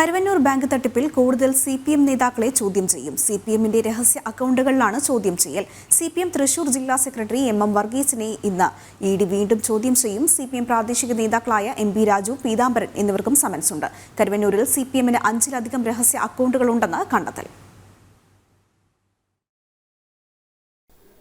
Karuvannur bank തട്ടിപ്പിൽ കൂടുതൽ C P M നേതാക്കളെ ചോദ്യം ചെയ്യും. സി പി എമ്മിന്റെ രഹസ്യ അക്കൗണ്ടുകളിലാണ് ചോദ്യം ചെയ്യൽ. സി പി എം തൃശൂർ ജില്ലാ സെക്രട്ടറി എം എം വർഗീസിനെ ഇന്ന് ഇ ഡി വീണ്ടും ചോദ്യം ചെയ്യും. സി പി എം പ്രാദേശിക നേതാക്കളായ എം പി രാജു പീതാംബരൻ എന്നിവർക്കും സമൻസുണ്ട്. കരുവന്നൂരിൽ സി പി എമ്മിന് അഞ്ചിലധികം രഹസ്യ അക്കൗണ്ടുകളുണ്ടെന്ന് കണ്ടെത്തൽ.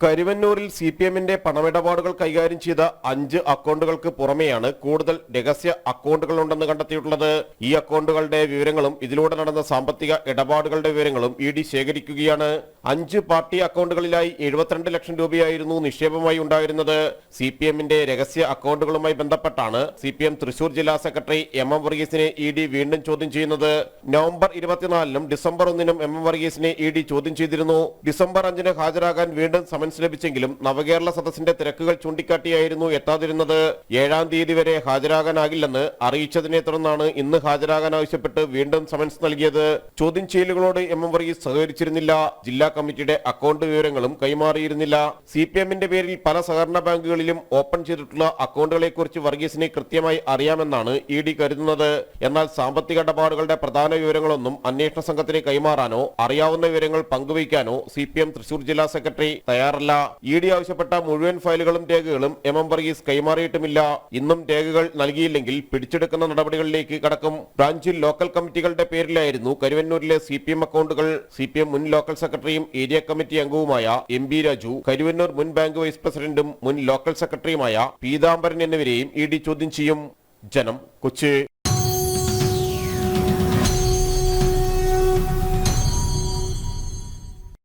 കരുവന്നൂരിൽ സി പി എമ്മിന്റെ പണമിടപാടുകൾ കൈകാര്യം ചെയ്ത അഞ്ച് അക്കൗണ്ടുകൾക്ക് പുറമെയാണ് കൂടുതൽ രഹസ്യ അക്കൗണ്ടുകൾ ഉണ്ടെന്ന് കണ്ടെത്തിയിട്ടുള്ളത്. ഈ അക്കൗണ്ടുകളുടെ വിവരങ്ങളും ഇതിലൂടെ നടന്ന സാമ്പത്തിക ഇടപാടുകളുടെ വിവരങ്ങളും ഇ ഡി ശേഖരിക്കുകയാണ്. അഞ്ച് പാർട്ടി അക്കൗണ്ടുകളിലായി എഴുപത്തിരണ്ട് ലക്ഷം രൂപയായിരുന്നു നിക്ഷേപമായി ഉണ്ടായിരുന്നത്. സി പി എമ്മിന്റെ രഹസ്യ അക്കൗണ്ടുകളുമായി ബന്ധപ്പെട്ടാണ് സി പി എം തൃശൂർ ജില്ലാ സെക്രട്ടറി എം എം വർഗീസിനെ ഇ ഡി വീണ്ടും ചോദ്യം ചെയ്യുന്നത്. നവംബർ ഇരുപത്തിനാലിനും ഡിസംബർ ഒന്നിനും എം എം വർഗീസിനെ ഇ ഡി ചോദ്യം ചെയ്തിരുന്നു. ഡിസംബർ അഞ്ചിന് ഹാജരാകാൻ വീണ്ടും സമൻസ് ലഭിച്ചെങ്കിലും നവകേരള സദസ്സിന്റെ തിരക്കുകൾ ചൂണ്ടിക്കാട്ടിയായിരുന്നു എത്താതിരുന്നത്. ഏഴാം തീയതി വരെ ഹാജരാകാനാകില്ലെന്ന് അറിയിച്ചതിനെ തുടർന്നാണ് ഇന്ന് ഹാജരാകാൻ ആവശ്യപ്പെട്ട് വീണ്ടും സമൻസ് നൽകിയത്. ചോദ്യം ചെയ്യലുകളോട് എം എം വർഗീസ് സഹകരിച്ചിരുന്നില്ല. ജില്ലാ കമ്മിറ്റിയുടെ അക്കൗണ്ട് വിവരങ്ങളും കൈമാറിയിരുന്നില്ല. സി പി എമ്മിന്റെ പേരിൽ പല സഹകരണ ബാങ്കുകളിലും ഓപ്പൺ ചെയ്തിട്ടുള്ള അക്കൗണ്ടുകളെക്കുറിച്ച് വർഗീസിനെ കൃത്യമായി അറിയാമെന്നാണ് ഇ ഡി കരുതുന്നത്. എന്നാൽ സാമ്പത്തിക ഇടപാടുകളുടെ പ്രധാന വിവരങ്ങളൊന്നും അന്വേഷണ സംഘത്തിന് കൈമാറാനോ അറിയാവുന്ന വിവരങ്ങൾ പങ്കുവയ്ക്കാനോ സി പി എം തൃശൂർ ജില്ലാ സെക്രട്ടറി തയ്യാറല്ല ഇ ഡി ആവശ്യപ്പെട്ട മുഴുവൻ ഫയലുകളും രേഖകളും എം എം വർഗീസ് കൈമാറിയിട്ടുമില്ല. ഇന്നും രേഖകൾ നൽകിയില്ലെങ്കിൽ പിടിച്ചെടുക്കുന്ന നടപടികളിലേക്ക് കടക്കും. ബ്രാഞ്ചിൽ ലോക്കൽ കമ്മിറ്റികളുടെ പേരിലായിരുന്നു കരുവന്നൂരിലെ സി പി എം അക്കൗണ്ടുകൾ. സി പി എം മുൻ ലോക്കൽ സെക്രട്ടറിയും ഏരിയ കമ്മിറ്റി അംഗവുമായ എം ബി രാജു കരുവന്നൂർ മുൻ ബാങ്ക് വൈസ് പ്രസിഡന്റും മുൻ ലോക്കൽ സെക്രട്ടറിയുമായ പീതാംബരൻ എന്നിവരെയും ഇ ഡി ചോദ്യം ചെയ്യും. ജനം കൊച്ചി.